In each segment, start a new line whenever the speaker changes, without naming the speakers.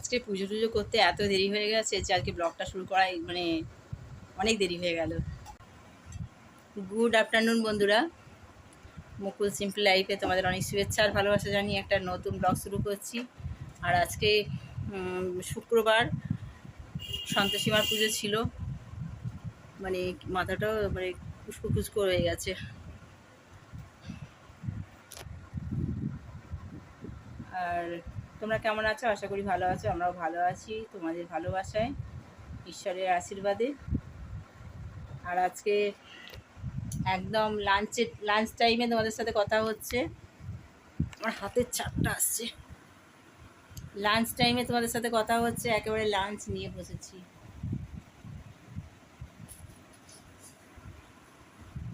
আজকে পুজো টুজো করতে এত দেরি হয়ে গেছে যে আজকে ব্লগটা শুরু করাই মানে অনেক দেরি হয়ে গেল। গুড আফটারনুন বন্ধুরা। মুকুল সিম্পল লাইফে তোমাদের অনেক শুভেচ্ছা আর ভালোবাসা জানিয়ে একটা নতুন ব্লগ শুরু করছি। আর আজকে শুক্রবার সন্তোষীমার পুজো ছিল। মানে মাথাটাও মানে কুচকো কুচকো হয়ে গেছে। আর তোমরা কেমন আছো? আশা করি ভালো আছো, আমরাও ভালো আছি, তোমাদের ভালোবাসায়, ঈশ্বরের আশীর্বাদে। আর আজকে একদম লাঞ্চের লাঞ্চ টাইমে তোমাদের সাথে কথা হচ্ছে। আমার হাতের চাপটা আসছে। লাঞ্চ টাইমে তোমাদের সাথে কথা হচ্ছে, একেবারে লাঞ্চ নিয়ে বসেছি।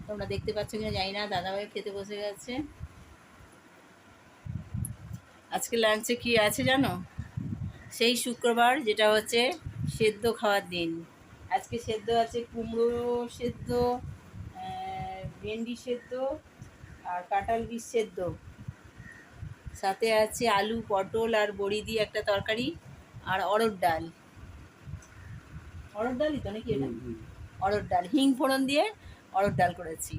তোমরা দেখতে পাচ্ছ কিনা জানি না, দাদাভাই খেতে বসে গেছে। আজকে লাঞ্চে কি আছে জানো? সেই শুক্রবার যেটা হচ্ছে সেদ্ধ খাওয়ার দিন। আজকে সেদ্ধ আছে কুমড়ো সেদ্ধ ভেন্ডি সেদ্ধ আর কাঁঠাল বীজ সেদ্ধ। সাথে আছে আলু পটল আর বড়ি দিয়ে একটা তরকারি আর অরড় ডাল। অরড় ডালই তো নাকি এটা? অরড় ডাল। হিং ফোড়ন দিয়ে অরড় ডাল করেছি।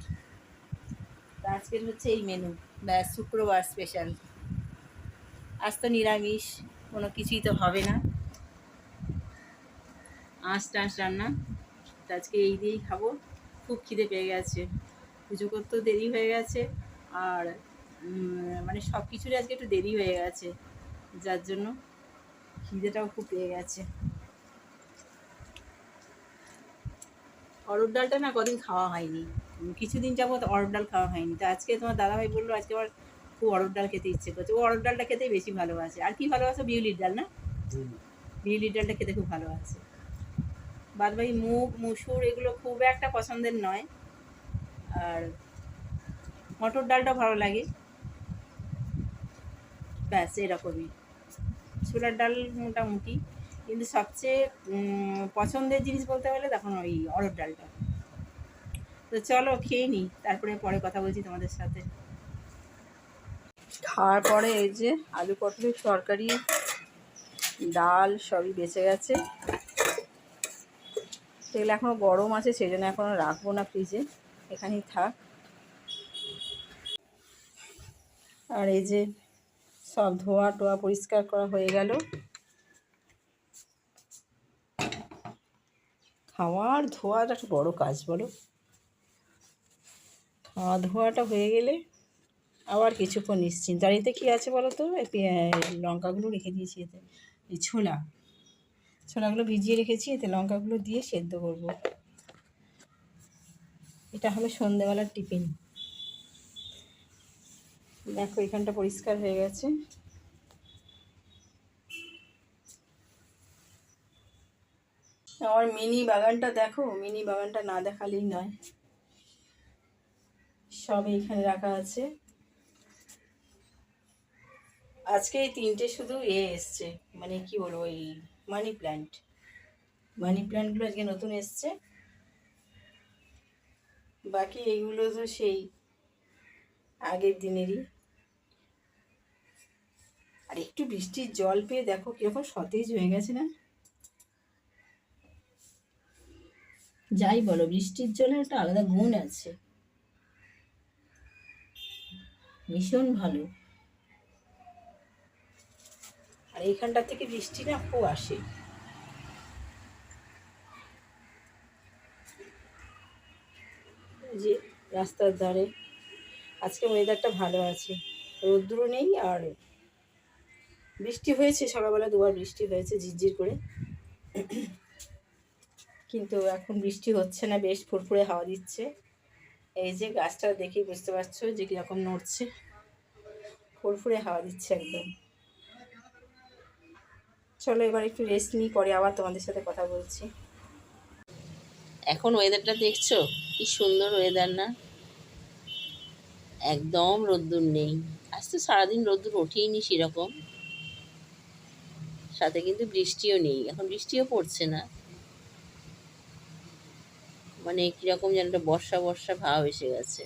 তা আজকের হচ্ছে এই মেনু ব্যাস শুক্রবার স্পেশাল আজ তো নিরামিষ, কোনো কিছুই তো হবে না। আঁশ টাঁশ রান্না আজকে এই দিয়েই খাব। খুব খিদে পেয়ে গেছে। পুজো করতেও দেরি হয়ে গেছে, আর মানে সব কিছুরই আজকে একটু দেরি হয়ে গেছে, যার জন্য খিদেটাও খুব পেয়ে গেছে। অরড় ডালটা না কদিন খাওয়া হয়নি, কিছুদিন যাবত অরব ডাল খাওয়া হয়নি। তো আজকে তোমার দাদাভাই বলল, আজকে আবার খুব অরড় ডাল খেতে ইচ্ছে করছে। ও অরড় ডালটা খেতেই বেশি ভালোবাসে। আর কি ভালোবাসে? বিউলির ডাল না? বিউলির ডালটা খেতে খুব ভালোবাসে। বাদ বাকি মুগ মুসুর এগুলো খুব একটা পছন্দের নয়। আর মটর ডালটা ভালো লাগে। ব্যাস এরকমই। ছোলার ডাল মোটামুটি। কিন্তু সবচেয়ে পছন্দের জিনিস বলতে গেলে তখন ওই অরড় ডালটা। তো চলো খেয়ে নিই তারপরে পরে কথা বলছি তোমাদের সাথে। খাওয়ার পরে এই যে আলু পটলের তরকারি, ডাল সবই বেঁচে গেছে। সেগুলো এখনও গরম আছে সেই জন্য এখনও রাখব না ফ্রিজে। এখানেই থাক। আর এই যে সব ধোয়া টোয়া পরিষ্কার করা হয়ে গেল। খাওয়ার ধোয়াটা একটা বড় কাজ বলো। খাওয়া ধোয়াটা হয়ে গেলে আবার কিছুক্ষণ নিশ্চিন্ত। আর এতে কী আছে বলো তো লঙ্কাগুলো রেখে দিয়েছি এতে। এই ছোলা। ছোলাগুলো ভিজিয়ে রেখেছি, এতে লঙ্কাগুলো দিয়ে সেদ্ধ করব। এটা হলো সন্ধেবেলার টিফিন। দেখো, এখানটা পরিষ্কার হয়ে গেছে। আমার মিনি বাগানটা দেখো, মিনি বাগানটা না দেখালেই নয়। সব এইখানে রাখা আছে। আজকে এই তিনটে শুধু এ এসছে মানে কি বলব ওই মানি প্ল্যান্ট মানি প্ল্যান্টগুলো আজকে নতুন এসছে। বাকি এইগুলো তো সেই আগের দিনেরই। আর একটু বৃষ্টির জল পেয়ে দেখো কীরকম সতেজ হয়ে গেছে না? যাই বলো, বৃষ্টির জলের একটা আলাদা গুণ আছে। ভীষণ ভালো। আর এইখানটা থেকে বৃষ্টি না খুব আসে। যে রাস্তার ধারে। আজকে ওয়েদারটা ভালো আছে। রোদ্দুরও নেই আর বৃষ্টি হয়েছে, সকালবেলা দুবার বৃষ্টি হয়েছে, ঝিরঝির করে। কিন্তু এখন বৃষ্টি হচ্ছে না, বেশ ফুরফুরে হাওয়া দিচ্ছে। এই যে গাছটা দেখেই বুঝতে পারছ যে কীরকম নড়ছে। ফুরফুরে হাওয়া দিচ্ছে একদম। চলো এবার একটু রেস্ট নিই পরে আবার তোমাদের সাথে কথা বলছি।
এখন ওয়েদারটা দেখছ? কি সুন্দর ওয়েদার না? একদম রোদ্দুর নেই। আজ তো সারাদিন রোদ্দুর ওঠেইনি সেরকম। সাথে কিন্তু বৃষ্টিও নেই। এখন বৃষ্টিও পড়ছে না। মানে কীরকম যেন একটা বর্ষা বর্ষা ভাব এসে গেছে।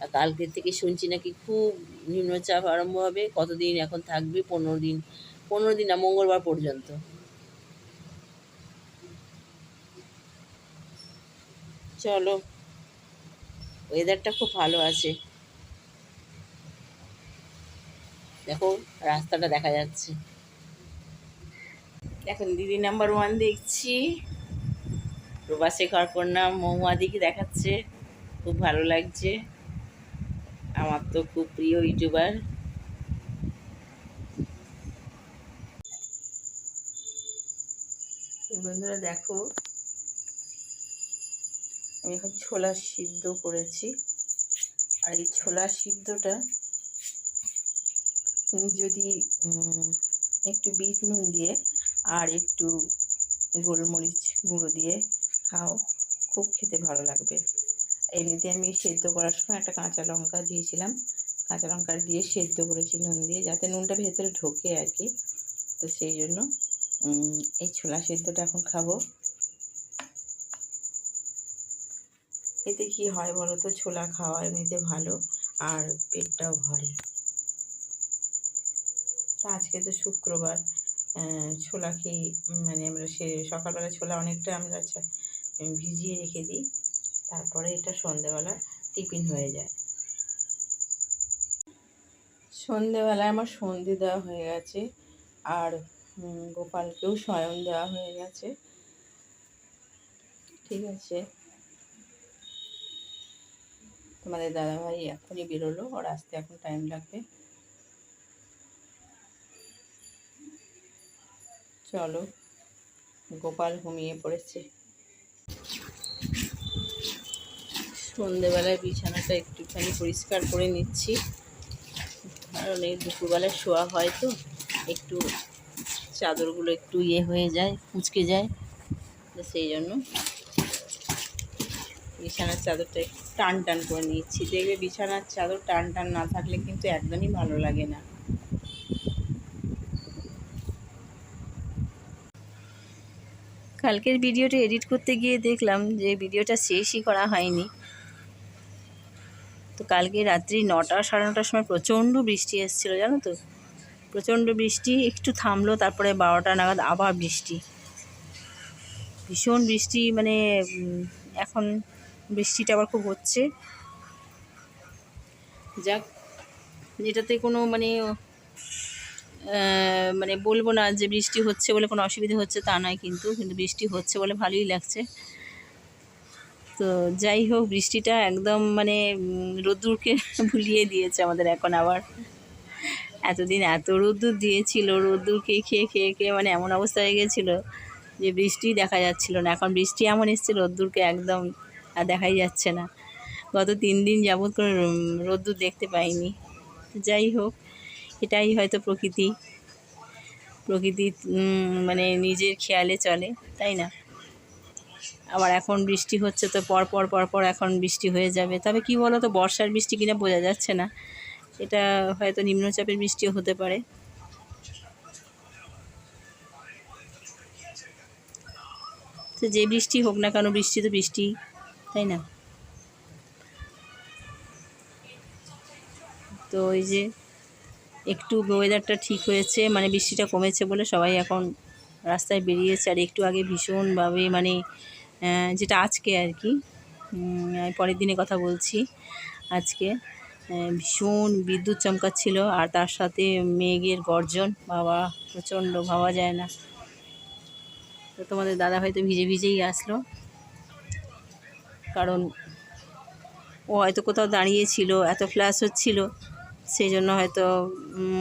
আর কালকের থেকে শুনছি নাকি খুব নিম্নচাপ আরম্ভ হবে। কতদিন এখন থাকবে? পনেরো দিন।
পনেরো দিন না, মঙ্গলবার পর্যন্ত। চলো ওয়েদারটা খুব ভালো আছে। দেখো, রাস্তাটা দেখা যাচ্ছে। এখন দিদি নাম্বার ওয়ান দেখছি। প্রবাসে কন্যা মৌমাদিকে দেখাচ্ছে। খুব ভালো লাগছে। আমার তো খুব প্রিয় ইউটিউবার। বন্ধুরা দেখো, আমি এখন ছোলা সিদ্ধ করেছি। আর এই ছোলা সিদ্ধটা যদি একটু বিট নুন দিয়ে আর একটু গোলমরিচ গুঁড়ো দিয়ে খাও, খুব খেতে ভালো লাগবে। এমনিতে আমি সেদ্ধ করার সময় একটা কাঁচা লঙ্কা দিয়েছিলাম। কাঁচা লঙ্কা দিয়ে সেদ্ধ করেছি নুন দিয়ে, যাতে নুনটা ভেতরে ঢোকে আর কি। তো সেই জন্য এই ছোলা সেদ্ধটা এখন খাব। এতে কি হয় বলো তো ছোলা খাওয়া এমনিতে ভালো, আর পেটটাও ভরে। তা আজকে তো শুক্রবার ছোলা খেয়ে মানে আমরা সে সকালবেলা ছোলা অনেকটা আমরা ছা- ভিজিয়ে রেখে দিই, তারপরে এটা সন্ধেবেলা টিফিন হয়ে যায়। সন্ধেবেলায় আমার সন্ধে দেওয়া হয়ে গেছে, আর গোপালকেও শয়ন দেওয়া হয়ে গেছে। ঠিক আছে। তোমাদের দাদাভাই এখনই বেরোলো, ওর আসতে এখন টাইম লাগবে। চলো, গোপাল ঘুমিয়ে পড়েছে। সন্ধেবেলায় বিছানাটা একটুখানি পরিষ্কার করে নিচ্ছি। কারণ এই দুপুরবেলায় শোয়া হয় তো, একটু চাদরগুলো একটু ইয়ে হয়ে যায়, কুচকে যায়। তো সেই জন্য বিছানার চাদরটা একটু টান টান করে নিচ্ছি। দেখবে বিছানার চাদর টান টান না থাকলে কিন্তু একদমই ভালো লাগে না। কালকের ভিডিওটা এডিট করতে গিয়ে দেখলাম যে ভিডিওটা শেষই করা হয়নি। তো কালকে রাত্রি নটা সাড়ে নটার সময় প্রচণ্ড বৃষ্টি এসেছিল, জানো তো? প্রচণ্ড বৃষ্টি, একটু থামলো, তারপরে বারোটা নাগাদ আবার বৃষ্টি। ভীষণ বৃষ্টি মানে এখন বৃষ্টিটা আবার খুব হচ্ছে। যাক যেটাতে কোনো মানে মানে বলব না যে বৃষ্টি হচ্ছে বলে কোনো অসুবিধা হচ্ছে তা নয় কিন্তু কিন্তু বৃষ্টি হচ্ছে বলে ভালোই লাগছে। তো যাই হোক, বৃষ্টিটা একদম মানে রোদ্দুরকে ভুলিয়ে দিয়েছে আমাদের এখন আবার। এতদিন এত রোদ্দুর দিয়েছিল, রোদ্দুর খেয়ে খেয়ে খেয়ে খেয়ে মানে এমন অবস্থা হয়ে গেছিল যে বৃষ্টি দেখা যাচ্ছিল না। এখন বৃষ্টি এমন এসছে, রোদ্দুরকে একদম আর দেখাই যাচ্ছে না। গত তিন দিন যাবৎ করে রোদ্দুর দেখতে পাইনি। যাই হোক, এটাই হয়তো প্রকৃতি। প্রকৃতি মানে নিজের খেয়ালে চলে, তাই না? আবার এখন বৃষ্টি হচ্ছে তো পর পর পর এখন বৃষ্টি হয়ে যাবে। তবে কি বলো তো বর্ষার বৃষ্টি কিনা বোঝা যাচ্ছে না। এটা হয়তো নিম্নচাপের বৃষ্টিও হতে পারে। তো যে বৃষ্টি হোক না কেন, বৃষ্টি তো বৃষ্টি, তাই না? তো ওই যে একটু ওয়েদারটা ঠিক হয়েছে মানে বৃষ্টিটা কমেছে বলে সবাই এখন রাস্তায় বেরিয়েছে। আর একটু আগে ভীষণভাবে মানে যেটা আজকে আর কি পরের দিনে কথা বলছি আজকে। ভীষণ বিদ্যুৎ চমকাচ্ছিল আর তার সাথে মেঘের গর্জন। বাবা, প্রচণ্ড, ভাবা যায় না। তো তোমাদের দাদা হয়তো ভিজে ভিজেই আসলো। কারণ ও হয়তো কোথাও দাঁড়িয়েছিল, এত ফ্ল্যাশ হচ্ছিল, সেই জন্য হয়তো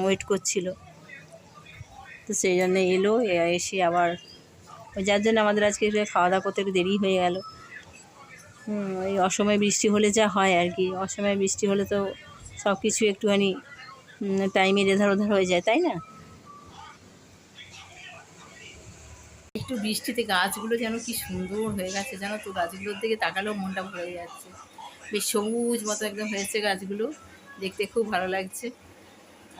ওয়েট করছিল। তো সেই জন্য এলো এসে আবার, যার জন্য আমাদের আজকে খাওয়া দাওয়া করতে একটু দেরি হয়ে গেল। ওই অসময়ে বৃষ্টি হলে যা হয় আর কি। অসময়ে বৃষ্টি হলে তো সব কিছু একটুখানি টাইমের এধার ওধার হয়ে যায়, তাই না? একটু বৃষ্টিতে গাছগুলো যেন কি সুন্দর হয়ে গেছে, জানো তো? গাছগুলোর দিকে তাকালেও মনটা ভরে যাচ্ছে। বেশ সবুজ মতো একদম হয়েছে গাছগুলো, দেখতে খুব ভালো লাগছে।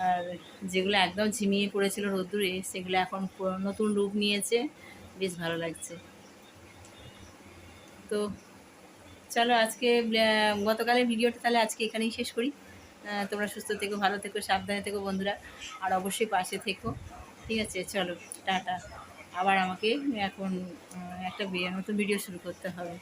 আর যেগুলো একদম ঝিমিয়ে পড়েছিল রোদ্দুরে, সেগুলো এখন নতুন রূপ নিয়েছে, বেশ ভালো লাগছে। তো চলো আজকে গতকালের ভিডিওটা তাহলে আজকে এখানেই শেষ করি। তোমরা সুস্থ থেকো, ভালো থেকো, সাবধানে থেকো বন্ধুরা। আর অবশ্যই পাশে থেকো। ঠিক আছে, চলো, টাটা। আবার আমাকে এখন একটা নতুন ভিডিও শুরু করতে হবে।